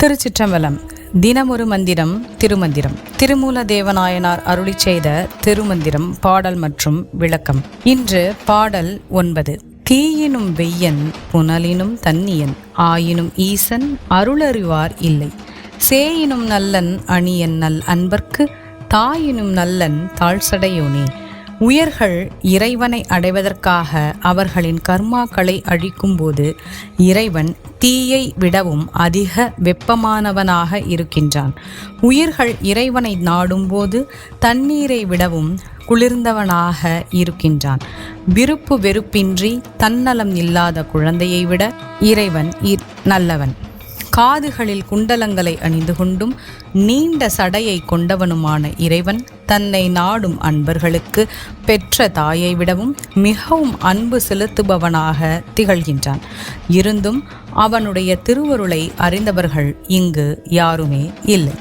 திருச்சிற்றம்பலம். தினமொரு மந்திரம் திருமந்திரம். திருமூல தேவநாயனார் அருளி செய்த திருமந்திரம் பாடல் மற்றும் விளக்கம். இன்று பாடல் ஒன்பது. தீயினும் வெய்யன் புனலினும் தன்னியன். ஆயினும் ஈசன் அருளறிவார் இல்லை. சேயினும் நல்லன் அணியன் நல் அன்பர்க்கு தாயினும் நல்லன் தாழ்சடையோனே. உயர்கள் இறைவனை அடைவதற்காக அவர்களின் கர்மாக்களை அழிக்கும்போது இறைவன் தீயை விடவும் அதிக வெப்பமானவனாக இருக்கின்றான். உயிர்கள் இறைவனை நாடும்போது தண்ணீரை விடவும் குளிர்ந்தவனாக இருக்கின்றான். விருப்பு வெறுப்பின்றி தன்னலம் இல்லாத குழந்தையை விட இறைவன் இ- நல்லவன். காதுகளில் குண்டலங்களை அணிந்து கொண்டும் நீண்ட சடையை கொண்டவனுமான இறைவன் தன்னை நாடும் அன்பர்களுக்கு பெற்ற தாயை விடவும் மிகவும் அன்பு செலுத்துபவனாக திகழ்கின்றான். இருந்தும் அவனுடைய திருவருளை அறிந்தவர்கள் இங்கு யாருமே இல்லை.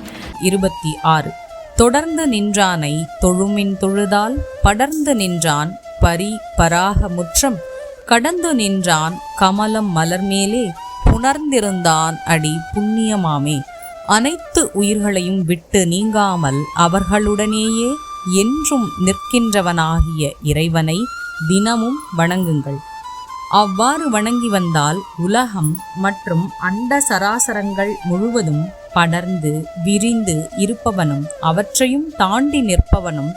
இருபத்தி ஆறு. தொடர்ந்து நின்றானை தொழுமின் தொழுதால் படர்ந்து நின்றான் பரி பராக முற்றம். கடந்து நின்றான் கமலம் மலர்மேலே உணர்ந்திருந்தான் அடி புண்ணியமாமே. அனைத்து உயிர்களையும் விட்டு நீங்காமல் அவர்களுடனேயே என்றும் நிற்கின்றவனாகிய இறைவனை தினமும் வணங்குங்கள். அவ்வாறு வணங்கி வந்தால் உலகம் மற்றும் அண்ட சராசரங்கள் முழுவதும் படர்ந்து விரிந்து இருப்பவனும் அவற்றையும் தாண்டி நிற்பவனும்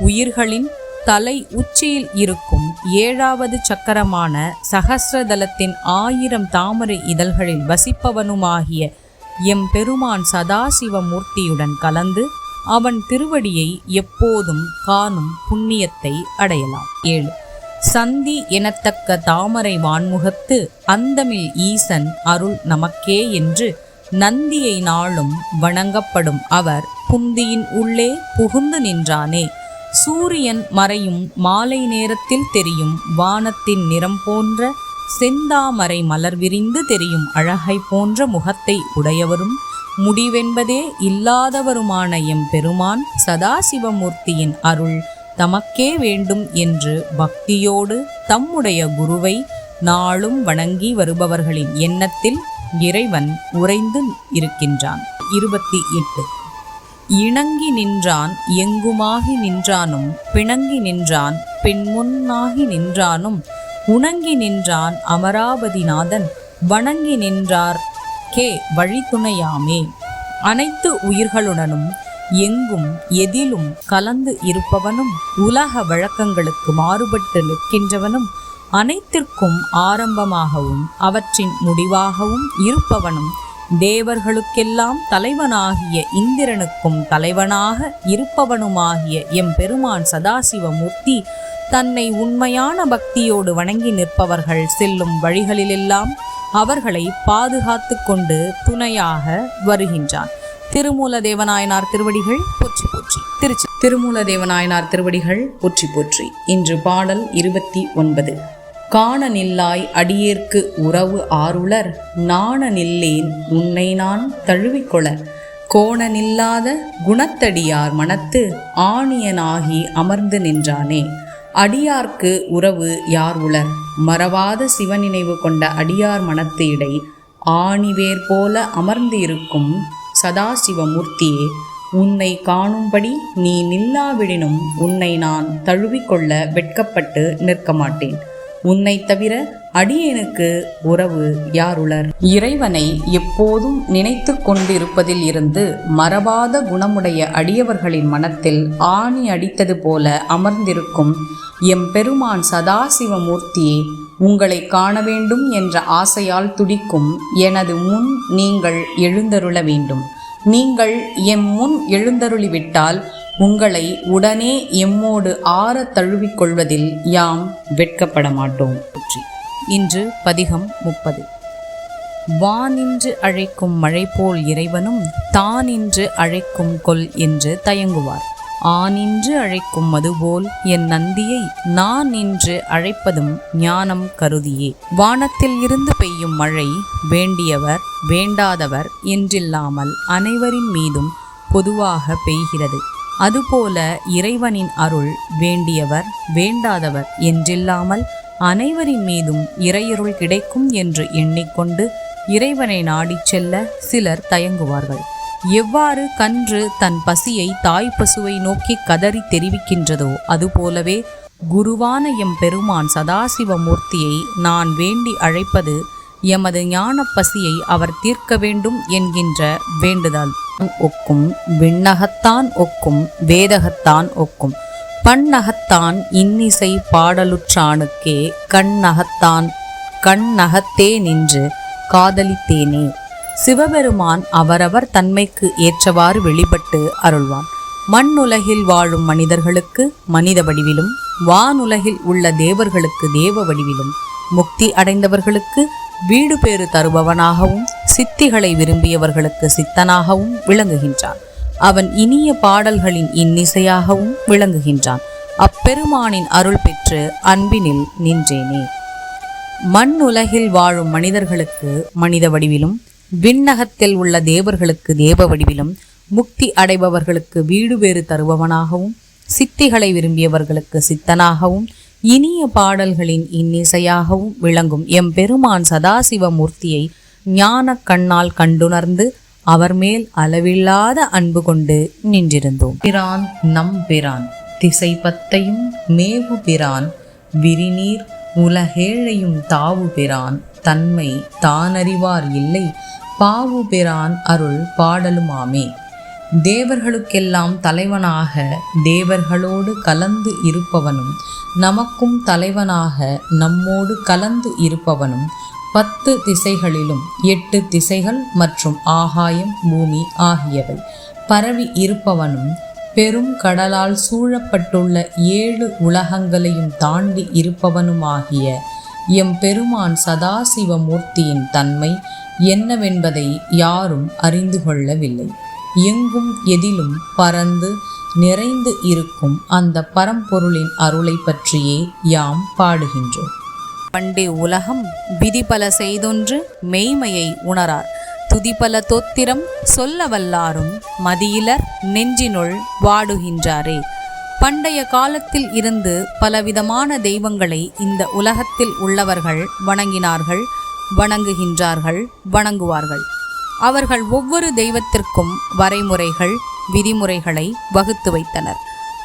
உயிர்களின் தலை உச்சியில் இருக்கும் ஏழாவது சக்கரமான சகசிரதலத்தின் ஆயிரம் தாமரை இதழ்களில் வசிப்பவனுமாகிய எம் பெருமான் சதாசிவமூர்த்தியுடன் கலந்து அவன் திருவடியை எப்போதும் காணும் புண்ணியத்தை அடையலாம். ஏழு. சந்தி எனத்தக்க தாமரை வான்முகத்து அந்தமில் ஈசன் அருள் நமக்கே என்று நந்தியை நாளும் வணங்கப்படும் அவர் புந்தியின் உள்ளே புகுந்து நின்றானே. சூரியன் மறையும் மாலை நேரத்தில் தெரியும் வானத்தின் நிறம் போன்ற செந்தாமரை மலர் விரிந்து தெரியும் அழகை போன்ற முகத்தை உடையவரும் முடிவென்பதே இல்லாதவருமான எம் பெருமான் சதாசிவமூர்த்தியின் அருள். தமக்கே வேண்டும் என்று பக்தியோடு தம்முடைய குருவை நாளும் வணங்கி வருபவர்களின் எண்ணத்தில் இறைவன் உறைந்து இருக்கின்றான். இருபத்தி எட்டு. இணங்கி நின்றான் எங்குமாகி நின்றானும் பிணங்கி நின்றான் பெண்முன்னாகி நின்றானும் உணங்கி நின்றான் அமராவதிநாதன் வணங்கி நின்றார் கே. வழித்துணையாமே. அனைத்து உயிர்களுடனும் எங்கும் எதிலும் கலந்து இருப்பவனும் உலக வழக்கங்களுக்கு மாறுபட்டு நிற்கின்றவனும் அனைத்திற்கும் ஆரம்பமாகவும் அவற்றின் முடிவாகவும் இருப்பவனும் தேவர்களுக்கெல்லாம் தலைவனாகிய இந்திரனுக்கும் தலைவனாக இருப்பவனுமாகிய எம் பெருமான் சதாசிவமூர்த்தி தன்னை உண்மையான பக்தியோடு வணங்கி நிற்பவர்கள் செல்லும் வழிகளிலெல்லாம் அவர்களை பாதுகாத்து கொண்டு துணையாக வருகின்றான். திருமூல தேவநாயனார் திருவடிகள் போற்றி போற்றி. திருச்சி திருமூல தேவநாயனார் திருவடிகள் போற்றி போற்றி. இன்று பாடல் இருபத்தி ஒன்பது. காண நில்லாய் அடியேற்கு உறவு ஆருளர் நாண நில்லேன் உன்னை நான் தழுவிக்கொள. கோண நில்லாத குணத்தடியார் மனத்து ஆணியனாகி அமர்ந்து நின்றானே. அடியார்க்கு உறவு யார் உளர்? மறவாத சிவநினைவு கொண்ட அடியார் மனத்து இடை ஆணிவேர் போல அமர்ந்து இருக்கும் சதாசிவமூர்த்தியே உன்னை காணும்படி நீ நில்லாவிடினும் உன்னை நான் தழுவிக்கொள்ள வெட்கப்பட்டு நிற்க மாட்டேன் உன்னை தவிர அடியேனுக்கு உறவு யாருளர்? இறைவனை எப்போதும் நினைத்து கொண்டிருப்பதில் இருந்து மறவாத குணமுடைய அடியவர்களின் மனத்தில் ஆணி அடித்தது போல அமர்ந்திருக்கும் எம் பெருமான் சதாசிவமூர்த்தியே உங்களை காண வேண்டும் என்ற ஆசையால் துடிக்கும் எனது முன் நீங்கள் எழுந்தருள வேண்டும். நீங்கள் எம் முன் எழுந்தருளிவிட்டால் உங்களை உடனே எம்மோடு ஆற தழுவிக் கொள்வதில் யாம் வெட்கப்பட மாட்டோம் இன்று பதிகம் முப்பது. வானின்று அழைக்கும் மழை போல் இறைவனும் தானின்று அழைக்கும் கொல் என்று தயங்குவார். ஆனின்று அழைக்கும் மதுபோல் என் நந்தியை நான் நின்று அழைப்பதும் ஞானம் கருதியே. வானத்தில் இருந்து பெய்யும் மழை வேண்டியவர் வேண்டாதவர் என்றில்லாமல் அனைவரின் மீதும் பொதுவாக பெய்கிறது. அதுபோல இறைவனின் அருள் வேண்டியவர் வேண்டாதவர் என்றில்லாமல் அனைவரின் மீதும் இறையருள் கிடைக்கும் என்று எண்ணிக்கொண்டு இறைவனை நாடிச் செல்ல சிலர் தயங்குவார்கள். எவ்வாறு கன்று தன் பசியை தாய் பசுவை நோக்கி கதறி தெரிவிக்கின்றதோ அதுபோலவே குருவான எம் பெருமான் சதாசிவமூர்த்தியை நான் வேண்டி அழைப்பது எமது ஞான பசியை அவர் தீர்க்க வேண்டும் என்கின்ற வேண்டுதல். ஒக்கும் விண்ணகத்தான் ஒக்கும் வேதகத்தான் ஒக்கும். பன்னகத்தான் இன்னிசை பாடலுற்றானுக்கே கண்ணகத்தான் கண்ணகத்தே நின்று காதலித்தேனே. சிவபெருமான் அவரவர் தன்மைக்கு ஏற்றவாறு வெளிப்பட்டு அருள்வான். மண்ணுலகில் வாழும் மனிதர்களுக்கு மனித வடிவிலும் வானுலகில் உள்ள தேவர்களுக்கு தேவ வடிவிலும் முக்தி அடைந்தவர்களுக்கு வீடு பேறு தருபவனாகவும் சித்திகளை விரும்பியவர்களுக்கு சித்தனாகவும் விளங்குகின்றான். அவன் இனிய பாடல்களின் இன்னிசையாகவும் விளங்குகின்றான். அப்பெருமானின் அருள் பெற்று அன்பினில் நின்றேனே. மண் உலகில் வாழும் மனிதர்களுக்கு மனித வடிவிலும் விண்ணகத்தில் உள்ள தேவர்களுக்கு தேவ வடிவிலும் முக்தி அடைபவர்களுக்கு வீடு வேறு தருபவனாகவும் சித்திகளை விரும்பியவர்களுக்கு சித்தனாகவும் இனிய பாடல்களின் இன்னிசையாகவும் விளங்கும் எம் பெருமான் சதாசிவமூர்த்தியை ஞான கண்ணால் கண்டுணர்ந்து அவர் மேல் அளவில்லாத அன்பு கொண்டு நின்றிருந்தோம். பிரான் நம் பிரான் திசை பத்தையும் மேவு பிரான் விரிநீர் உலகேழையும் தாவு பிரான் தன்மை தானறிவார் இல்லை பாவு பிரான் அருள் பாடலுமாமே. தேவர்களுக்கெல்லாம் தலைவனாக தேவர்களோடு கலந்து இருப்பவனும் நமக்கும் தலைவனாக நம்மோடு கலந்து இருப்பவனும் பத்து திசைகளிலும் எட்டு திசைகள் மற்றும் ஆகாயம் பூமி ஆகியவை. பரவி இருப்பவனும் பெரும் கடலால் சூழப்பட்டுள்ள ஏழு உலகங்களையும் தாண்டி இருப்பவனுமாகிய எம் பெருமான் சதாசிவமூர்த்தியின் தன்மை என்னவென்பதை யாரும் அறிந்து கொள்ளவில்லை. எங்கும் எதிலும் பறந்து நிறைந்து இருக்கும் அந்த பரம்பொருளின் அருளை பற்றியே யாம் பாடுகின்றோம். பண்டே உலகம் விதிபல செய்தொன்று மெய்மையை உணரார். துதிபல தோத்திரம் சொல்ல வல்லாரும் மதியிலர் நெஞ்சினுள் வாடுகின்றாரே. பண்டைய காலத்தில் இருந்து பலவிதமான தெய்வங்களை இந்த உலகத்தில் உள்ளவர்கள் வணங்கினார்கள் வணங்குகின்றார்கள் வணங்குவார்கள். அவர்கள் ஒவ்வொரு தெய்வத்திற்கும் வரைமுறைகள் விதிமுறைகளை வகுத்து வைத்தனர்.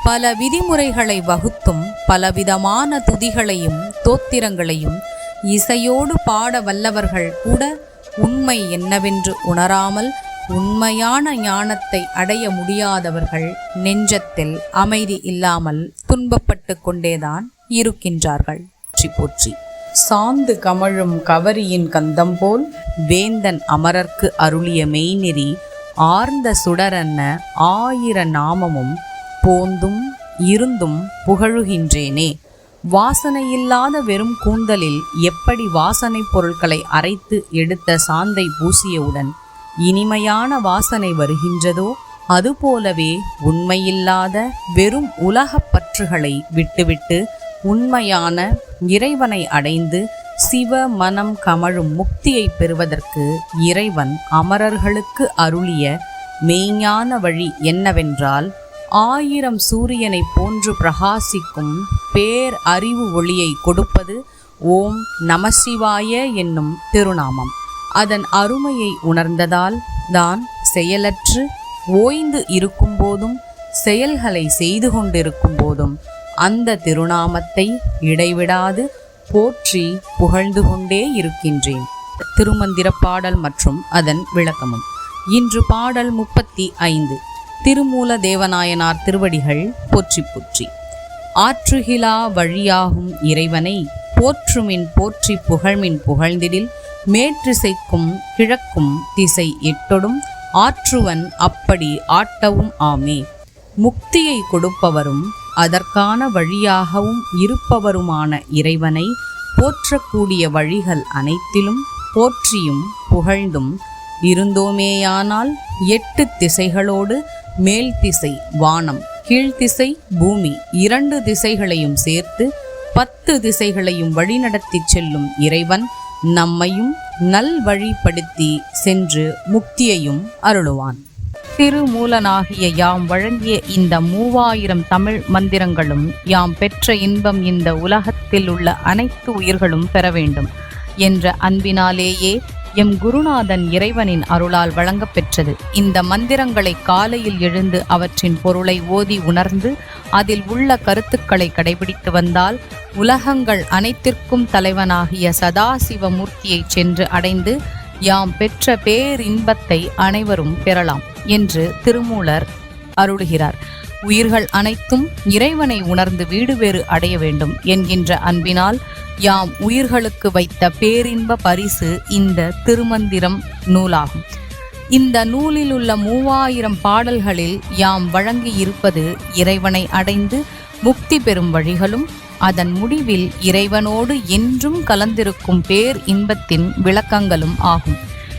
பல விதிமுறைகளை வகுத்தும் பலவிதமான துதிகளையும் தோத்திரங்களையும் இசையோடு பாட வல்லவர்கள் கூட உண்மை என்னவென்று உணராமல் உண்மையான ஞானத்தை அடைய முடியாதவர்கள் நெஞ்சத்தில் அமைதி இல்லாமல் துன்பப்பட்டு கொண்டேதான் இருக்கின்றார்கள். போற்றி போற்றி சாந்து கமழும் கவரியின் கந்தம் போல் வேந்தன் அமரர்க்கு அருளிய மெய்நெறி ஆர்ந்த சுடரன்ன ஆயிர நாமமும் போந்தும் இருந்தும் புகழுகின்றேனே. வாசனையில்லாத வெறும் கூந்தலில் எப்படி வாசனைப் பொருட்களை அரைத்து எடுத்த சாந்தை பூசியவுடன் இனிமையான வாசனை வருகின்றதோ அதுபோலவே உண்மையில்லாத வெறும் உலகப் பற்றுகளை விட்டுவிட்டு உண்மையான இறைவனை அடைந்து சிவ மனம் கமழும் முக்தியை பெறுவதற்கு இறைவன் அமரர்களுக்கு அருளிய மெய்ஞான வழி என்னவென்றால் ஆயிரம் சூரியனைப் போன்று பிரகாசிக்கும் பேர் அறிவு ஒளியை கொடுப்பது ஓம் நமசிவாய என்னும் திருநாமம். அதன் அருமையை உணர்ந்ததால் தான் செயலற்று ஓய்ந்து இருக்கும்போதும் செயல்களை செய்து கொண்டிருக்கும் போதும் அந்த திருநாமத்தை இடைவிடாது போற்றி புகழ்ந்து கொண்டே இருக்கின்றேன். திருமந்திர பாடல் மற்றும் அதன் விளக்கமும். இன்று பாடல் முப்பத்தி ஐந்து. திருமூல தேவநாயனார் திருவடிகள் போற்றி போற்றி. ஆற்றுகிலா வழியாகும் இறைவனை போற்றுமின் போற்றி புகழ்மின் புகழ்ந்திடில் மேற்றிசைக்கும் கிழக்கும் திசை எட்டொடும் ஆற்றுவன் அப்படி ஆட்டவும் ஆமே. முக்தியை கொடுப்பவரும் அதற்கான வழியாகவும் இருப்பவருமான இறைவனை போற்றக்கூடிய வழிகள் அனைத்திலும் போற்றியும் புகழ்ந்தும் இருந்தோமேயானால் எட்டு திசைகளோடு மேல் திசை வானம் கீழ்த்திசை பூமி இரண்டு திசைகளையும் சேர்த்து பத்து திசைகளையும் வழிநடத்திச் செல்லும் இறைவன் நம்மையும் நல்வழிப்படுத்தி சென்று முக்தியையும் அருளுவான். திருமூலனாகிய யாம் வழங்கிய இந்த மூவாயிரம் தமிழ் மந்திரங்களும் யாம் பெற்ற இன்பம் இந்த உலகத்தில் உள்ள அனைத்து உயிர்களும் பெற வேண்டும் என்ற அன்பினாலேயே எம் குருநாதன் இறைவனின் அருளால் வழங்கப்பெற்றது இந்த மந்திரங்களை காலையில் எழுந்து அவற்றின் பொருளை ஓதி உணர்ந்து அதில் உள்ள கருத்துக்களை கடைபிடித்து வந்தால் உலகங்கள் அனைத்திற்கும் தலைவனாகிய சதாசிவமூர்த்தியைச் சென்று அடைந்து யாம் பெற்ற பேரின்பத்தை அனைவரும் பெறலாம் என்று திருமூலர் அருளுகிறார். உயிர்கள் அனைத்தும் இறைவனை உணர்ந்து வீடு வேறு அடைய வேண்டும் என்கின்ற அன்பினால் யாம் உயிர்களுக்கு வைத்த பேரின்ப பரிசு இந்த திருமந்திரம் நூலாகும். இந்த நூலில் உள்ள மூவாயிரம் பாடல்களில் யாம் வழங்கி இருப்பது இறைவனை அடைந்து முக்தி பெறும் வழிகளும் அதன் முடிவில் இறைவனோடு என்றும் கலந்திருக்கும் பேர் இன்பத்தின் விளக்கங்களும் ஆகும்.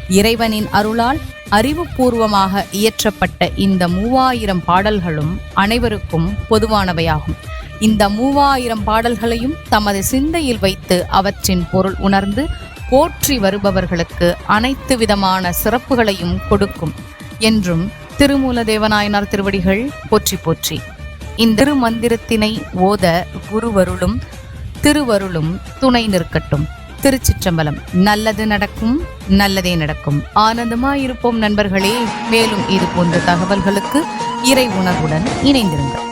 இறைவனின் அருளால் அறிவுபூர்வமாக இயற்றப்பட்ட இந்த மூவாயிரம் பாடல்களும் அனைவருக்கும் பொதுவானவையாகும். இந்த மூவாயிரம் பாடல்களையும் தமது சிந்தையில் வைத்து அவற்றின் பொருள் உணர்ந்து போற்றி வருபவர்களுக்கு அனைத்து விதமான சிறப்புகளையும் கொடுக்கும். என்றும் திருமூல தேவநாயனார் திருவடிகள் போற்றி போற்றி. இந்த திருமந்திரத்தினை ஓத குருவருளும் திருவருளும் துணை நிற்கட்டும். திருச்சிற்றம்பலம். நல்லது நடக்கும் நல்லதே நடக்கும். ஆனந்தமாயிருப்போம் நண்பர்களே. மேலும் இது போன்ற தகவல்களுக்கு இறை உணர்வுடன் இணைந்திருங்கள்.